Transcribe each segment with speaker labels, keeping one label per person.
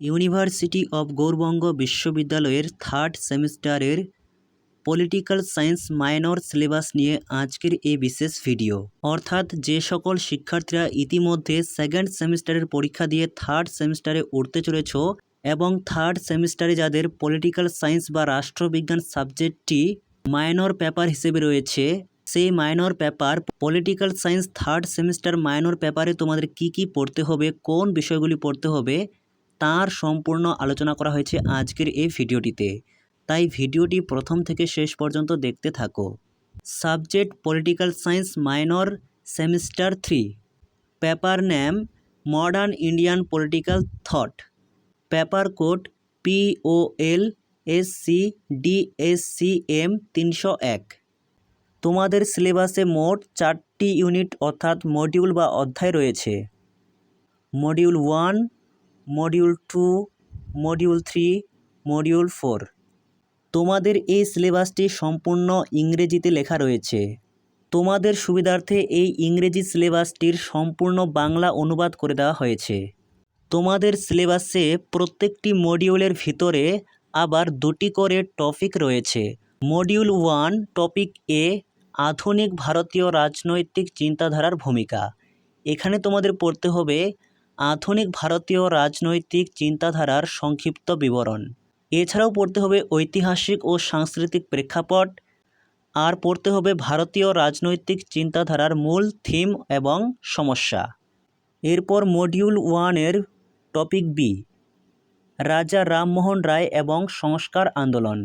Speaker 1: University of Gour Banga বিশ্ববিদ্যালয়ের third সেমিস্টারের political science minor syllabus নিয়ে আজকের এই বিশেষ ভিডিও। অর্থাৎ যে সকল শিক্ষার্থীরা ইতিমধ্যে সেকেন্ড সেমিস্টারের পরীক্ষা দিয়ে থার্ড সেমিস্টারে উঠতে চলেছ এবং থার্ড সেমিস্টারে যাদের পলিটিক্যাল সায়েন্স বা রাষ্ট্রবিজ্ঞান সাবজেক্টটি মাইনর পেপার হিসেবে রয়েছে, সেই minor paper, political science third semester minor পেপারে তোমাদের কি কি পড়তে হবে, কোন বিষয়গুলি পড়তে হবে তার সম্পূর্ণ আলোচনা করা হয়েছে আজকের এই ভিডিওটিতে। তাই ভিডিওটি প্রথম থেকে শেষ পর্যন্ত দেখতে থাকো। Subject political science minor semester three. Paper name modern Indian political thought. Paper code POL S C DSC M তিনশো এক। তোমাদের সিলেবাসে মোট চারটি ইউনিট অর্থাৎ মডিউল বা অধ্যায় রয়েছে। Module one module two module three module four তোমাদের এই সিলেবাসটি সম্পূর্ণ ইংরেজিতে লেখা রয়েছে। তোমাদের সুবিধার্থে এই ইংরেজি সিলেবাসটির সম্পূর্ণ বাংলা অনুবাদ করে দেওয়া হয়েছে। তোমাদের সিলেবাসে প্রত্যেকটি মডিউলের ভিতরে আবার দুটি করে টপিক রয়েছে। মডিউল ওয়ান টপিক এ আধুনিক ভারতীয় রাজনৈতিক চিন্তাধারার ভূমিকা। এখানে তোমাদের পড়তে হবে আধুনিক ভারতীয় রাজনৈতিক চিন্তাধারার সংক্ষিপ্ত বিবরণ। এছাড়াও পড়তে হবে ঐতিহাসিক ও সাংস্কৃতিক প্রেক্ষাপট। আর পড়তে হবে ভারতীয় রাজনৈতিক চিন্তাধারার মূল থিম এবং সমস্যা। এরপর মডিউল ওয়ানের টপিক বি, রাজা রামমোহন রায় এবং সংস্কার আন্দোলন।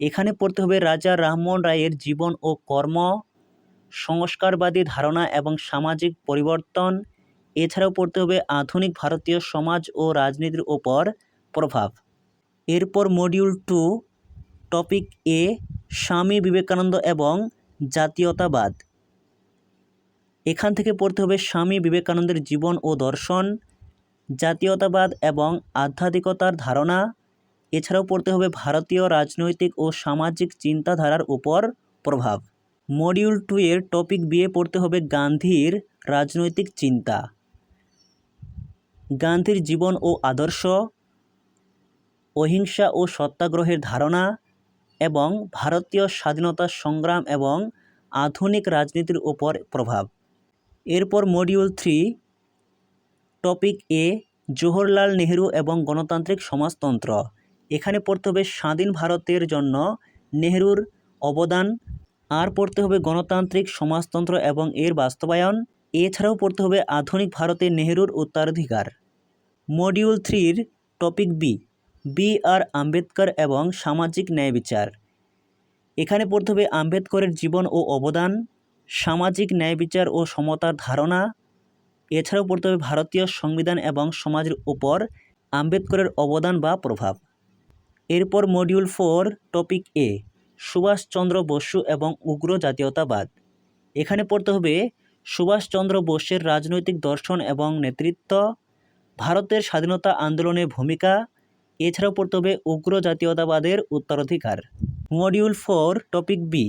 Speaker 1: এখানে পড়তে হবে রাজা রামমোহন রায়ের জীবন ও কর্ম, সংস্কারবাদী ধারণা এবং সামাজিক পরিবর্তন এছাড়াও পড়তে হবে আধুনিক ভারতীয় সমাজ ও রাজনীতির ওপর প্রভাব। এরপর মডিউল টু টপিক এ স্বামী বিবেকানন্দ এবং জাতীয়তাবাদ। এখান থেকে পড়তে হবে স্বামী বিবেকানন্দের জীবন ও দর্শন, জাতীয়তাবাদ এবং আধ্যাত্মিকতার ধারণা। এছাড়াও পড়তে হবে ভারতীয় রাজনৈতিক ও সামাজিক চিন্তাধারার উপর প্রভাব। মডিউল টু এর টপিক বিয়ে পড়তে হবে গান্ধীর রাজনৈতিক চিন্তা। গান্ধীর জীবন ও আদর্শ, অহিংসা ও সত্যাগ্রহের ধারণা এবং ভারতীয় স্বাধীনতা সংগ্রাম এবং আধুনিক রাজনীতির ওপর প্রভাব। এরপর module three topic A Jawaharlal Nehru এবং গণতান্ত্রিক সমাজতন্ত্র। এখানে পড়তে হবে স্বাধীন ভারতের জন্য নেহেরুর অবদান, আর পড়তে হবে গণতান্ত্রিক সমাজতন্ত্র এবং এর বাস্তবায়ন। এছাড়াও পড়তে হবে আধুনিক ভারতে নেহেরুর উত্তরাধিকার। মডিউল থ্রির topic B B R Ambedkar এবং সামাজিক ন্যায় বিচার। এখানে পড়তে হবে আম্বেদকরের জীবন ও অবদান, সামাজিক ন্যায় বিচার ও সমতার ধারণা। এছাড়াও পড়তে হবে ভারতীয় সংবিধান এবং সমাজের উপর আম্বেদকরের অবদান বা প্রভাব। এরপর module four, topic A, Subhash Chandra Bose এবং উগ্র জাতীয়তাবাদ। এখানে পড়তে হবে সুভাষচন্দ্র বোসের রাজনৈতিক দর্শন এবং নেতৃত্ব, ভারতের স্বাধীনতা আন্দোলনে ভূমিকা, এছাড়াও পড়তে হবে উগ্র জাতীয়তাবাদের উত্তরাধিকার। Module four, topic B,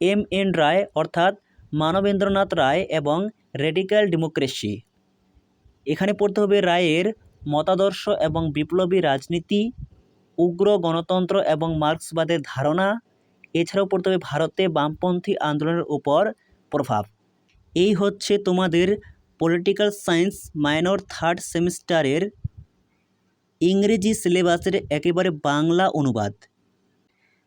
Speaker 1: M N Roy, অর্থাৎ মানবেন্দ্রনাথ রায় এবং রেডিক্যাল ডেমোক্রেসি। এখানে পড়তে হবে রায়ের মতাদর্শ এবং বিপ্লবী রাজনীতি, উগ্র গণতন্ত্র এবং মার্ক্সবাদের ধারণা, এছাড়াও পড়তে হবে ভারতে বামপন্থী আন্দোলনের উপর প্রভাব। এই হচ্ছে তোমাদের পলিটিক্যাল সায়েন্স মাইনর থার্ড সেমিস্টারের ইংরেজি সিলেবাসের একেবারে বাংলা অনুবাদ।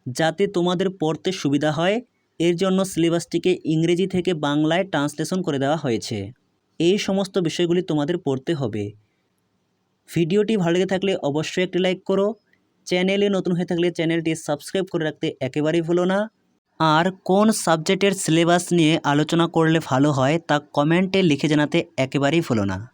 Speaker 1: যাতে তোমাদের পড়তে সুবিধা হয়, এর জন্য সিলেবাসটিকে ইংরেজি থেকে বাংলায় ট্রান্সলেশন করে দেওয়া হয়েছে। এই সমস্ত বিষয়গুলি তোমাদের পড়তে হবে। ভিডিওটি ভালো লেগে থাকলে অবশ্যই একটি লাইক করো। চ্যানেলে নতুন হয়ে থাকলে চ্যানেলটি সাবস্ক্রাইব করে রাখতে একেবারেই ভুলো না। আর কোন সাবজেক্টের সিলেবাস নিয়ে আলোচনা করলে ভালো হয় তা কমেন্টে লিখে জানাতে একেবারেই ভুলো না।